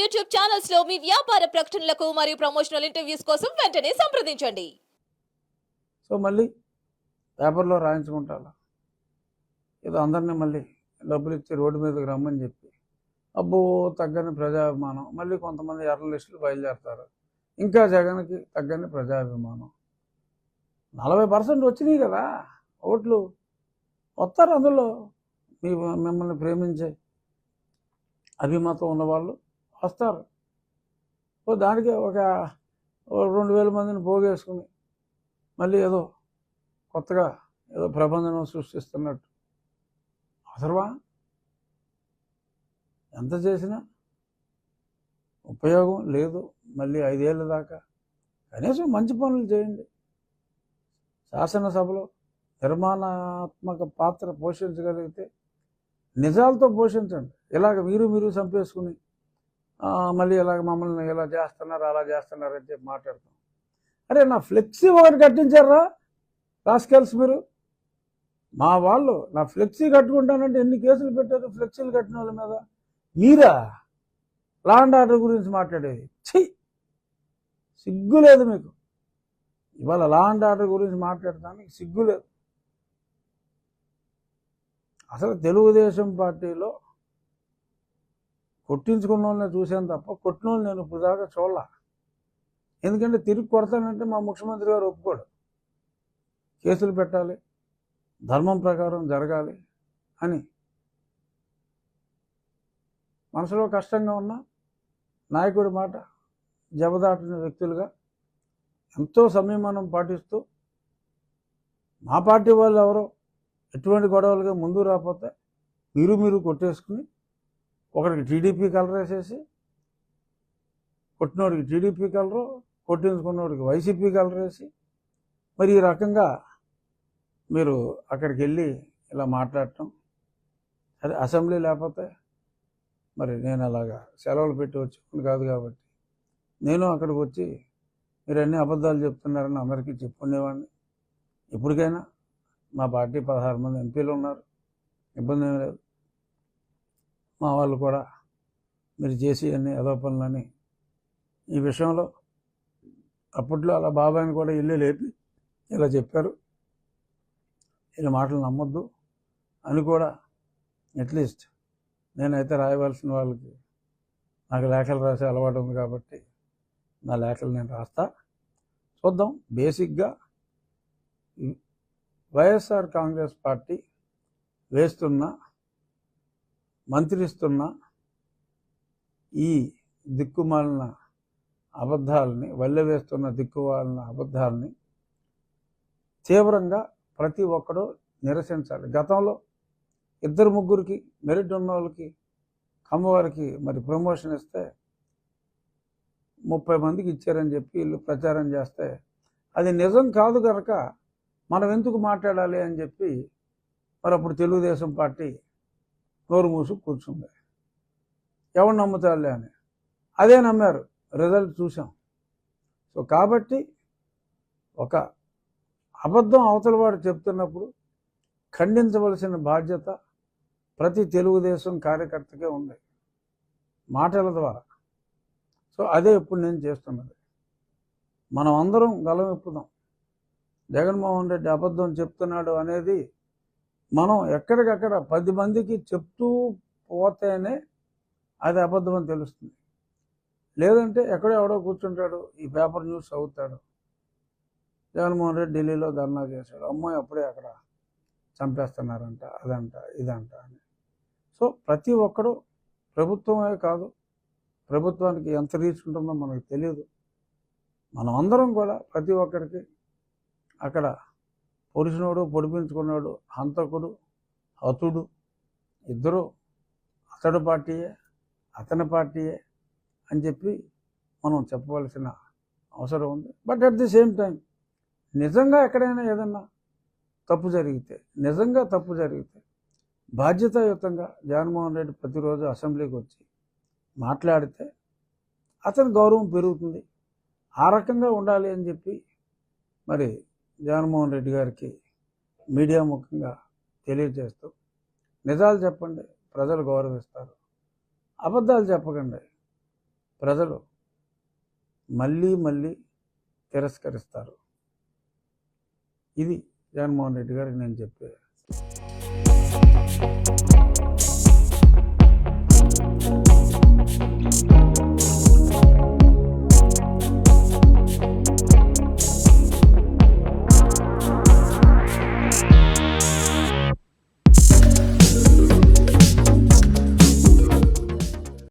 YouTube ఛానల్స్లో మీ వ్యాపార ప్రకటనలకు మరియు ప్రమోషనల్ ఇంటర్వ్యూస్ కోసం వెంటనే సంప్రదించండి. సో మళ్ళీ పేపర్లో రాయించుకుంటాను ఏదో అందరినీ మళ్ళీ డబ్బులు ఇచ్చి రోడ్డు మీదకి రమ్మని చెప్పి. అబ్బో తగ్గని ప్రజాభిమానం. మళ్ళీ కొంతమంది జర్నలిస్టులు బయలుదేరతారు. ఇంకా జగన్కి తగ్గని ప్రజాభిమానం. నలభై పర్సెంట్ వచ్చినాయి కదా ఓట్లు. వస్తారు అందులో. మీ మిమ్మల్ని ప్రేమించే అభిమతం ఉన్నవాళ్ళు. వస్తారు. ఓ దానికి ఒక రెండు వేల మందిని పోగేసుకుని మళ్ళీ ఏదో కొత్తగా ఏదో ప్రబంధనం సృష్టిస్తున్నట్టు. అవసరమా? ఎంత చేసినా ఉపయోగం లేదు మళ్ళీ ఐదేళ్ళ దాకా. కనీసం మంచి పనులు చేయండి. శాసనసభలో నిర్మాణాత్మక పాత్ర పోషించగలిగితే నిజాలతో పోషించండి. ఇలాగ మీరు మీరు చంపేసుకుని మళ్ళీ ఇలాగ మమ్మల్ని ఇలా చేస్తున్నారు అలా చేస్తున్నారు అని చెప్పి మాట్లాడతాం. అరే నా ఫ్లెక్సీ ఒకటి కట్టించారా? రాస్కెల్స్ మీరు? మా వాళ్ళు నా ఫ్లెక్సీ కట్టుకుంటానంటే ఎన్ని కేసులు పెట్టారు ఫ్లెక్సీలు కట్టిన వాళ్ళ మీద? మీరా? లాండ్ ఆర్డర్ గురించి మాట్లాడేది. ఛీ! సిగ్గు లేదు మీకు. ఇవాళ లాండ్ ఆర్డర్ గురించి మాట్లాడటానికి సిగ్గు లేదు. అసలు తెలుగుదేశం పార్టీలో కొట్టించుకున్న వాళ్ళని చూశాను తప్ప కొట్టిన వాళ్ళు నేను ఇప్పుడు దాకా చూడలా. ఎందుకంటే తిరిగి కొడతానంటే మా ముఖ్యమంత్రి గారు ఒప్పుకోడు. కేసులు పెట్టాలి ధర్మం ప్రకారం జరగాలి అని. మనసులో కష్టంగా ఉన్న నాయకుడి మాట జబదాటిన వ్యక్తులుగా ఎంతో సంయమనం పాటిస్తూ మా పార్టీ వాళ్ళు ఎవరో ఎటువంటి గొడవలుగా ముందు రాకపోతే మీరు మీరు కొట్టేసుకుని ఒకరికి టీడీపీ కలర్ వేసేసి కొట్టినోడికి టీడీపీ కలరు కొట్టించుకున్నోడికి వైసీపీ కలర్ వేసి మరి ఈ రకంగా మీరు అక్కడికి వెళ్ళి ఇలా మాట్లాడటం సరే అసెంబ్లీ లేకపోతే మరి నేను అలాగా సెలవులు పెట్టి వచ్చి కాదు కాబట్టి నేను అక్కడికి వచ్చి మీరు అన్ని అబద్ధాలు చెప్తున్నారని అందరికీ చెప్పుకునేవాడిని. ఇప్పటికైనా మా పార్టీ పదహారు మంది ఎంపీలు ఉన్నారు. ఇబ్బంది ఏం లేదు. మా వాళ్ళు కూడా మీరు చేసి అన్ని అదో పనులని ఈ విషయంలో అప్పట్లో అలా బాబాయిని కూడా ఇల్లు లేపి ఇలా చెప్పారు. ఇలా మాటలు నమ్మొద్దు అని కూడా అట్లీస్ట్ నేనైతే రాయవలసిన వాళ్ళకి నాకు లేఖలు రాసే అలవాటు ఉంది కాబట్టి నా లేఖలు నేను రాస్తా. చూద్దాం బేసిక్గా వైఎస్ఆర్ కాంగ్రెస్ పార్టీ వేస్తున్న మంత్రిస్తున్న ఈ దిక్కుమాలిన అబద్ధాలని వల్లవేస్తున్న దిక్కుమాలిన అబద్ధాలని తీవ్రంగా ప్రతి ఒక్కరూ నిరసించాలి. గతంలో ఇద్దరు ముగ్గురికి మెరిట్ ఉన్న వాళ్ళకి కమ్మవారికి మరి ప్రమోషన్ ఇస్తే ముప్పై మందికి ఇచ్చారని చెప్పి వీళ్ళు ప్రచారం చేస్తే అది నిజం కాదు కనుక మనం ఎందుకు మాట్లాడాలి అని చెప్పి మరి అప్పుడు తెలుగుదేశం పార్టీ నోరు మూసు కూర్చుంది. ఎవరు నమ్ముతారులే అని. అదే నమ్మారు. రిజల్ట్ చూసాం సో కాబట్టి ఒక అబద్ధం అవతల వాడు చెప్తున్నప్పుడు ఖండించవలసిన బాధ్యత ప్రతి తెలుగుదేశం కార్యకర్తకే ఉంది. మాటల ద్వారా. సో అదే ఇప్పుడు నేను చేస్తున్నది. మనం అందరం గలం ఎప్పుదాం. జగన్మోహన్ రెడ్డి అబద్ధం చెప్తున్నాడు అనేది మనం ఎక్కడికక్కడ పది మందికి చెప్తూ పోతేనే అది అబద్ధం అని తెలుస్తుంది. లేదంటే ఎక్కడో ఎవడో కూర్చుంటాడు ఈ పేపర్ న్యూస్ చదువుతాడు. జగన్మోహన్ రెడ్డి ఢిల్లీలో ధర్నా చేశాడు. అమ్మాయి అప్పుడే అక్కడ చంపేస్తున్నారంట అదంట ఇదంట అని. సో ప్రతి ఒక్కడు ప్రభుత్వమే కాదు ప్రభుత్వానికి ఎంత రీచ్ ఉంటుందో మనకు తెలియదు మనం అందరం కూడా ప్రతి ఒక్కరికి అక్కడ పొడిచినోడు పొడిపించుకున్నాడు హంతకుడు హతుడు ఇద్దరు అతడు పార్టీయే అతని పార్టీయే అని చెప్పి మనం చెప్పవలసిన అవసరం ఉంది. But at the same time నిజంగా ఎక్కడైనా ఏదన్నా తప్పు జరిగితే నిజంగా తప్పు జరిగితే బాధ్యతాయుతంగా జగన్మోహన్ రెడ్డి ప్రతిరోజు అసెంబ్లీకి వచ్చి మాట్లాడితే అతని గౌరవం పెరుగుతుంది. ఆ రకంగా ఉండాలి అని చెప్పి మరి జగన్మోహన్ రెడ్డి గారికి మీడియా ముఖ్యంగా తెలియజేస్తూ నిజాలు చెప్పండి ప్రజలు గౌరవిస్తారు. అబద్ధాలు చెప్పకండి. ప్రజలు మళ్ళీ మళ్ళీ తిరస్కరిస్తారు. ఇది జగన్మోహన్ రెడ్డి గారికి నేను చెప్పే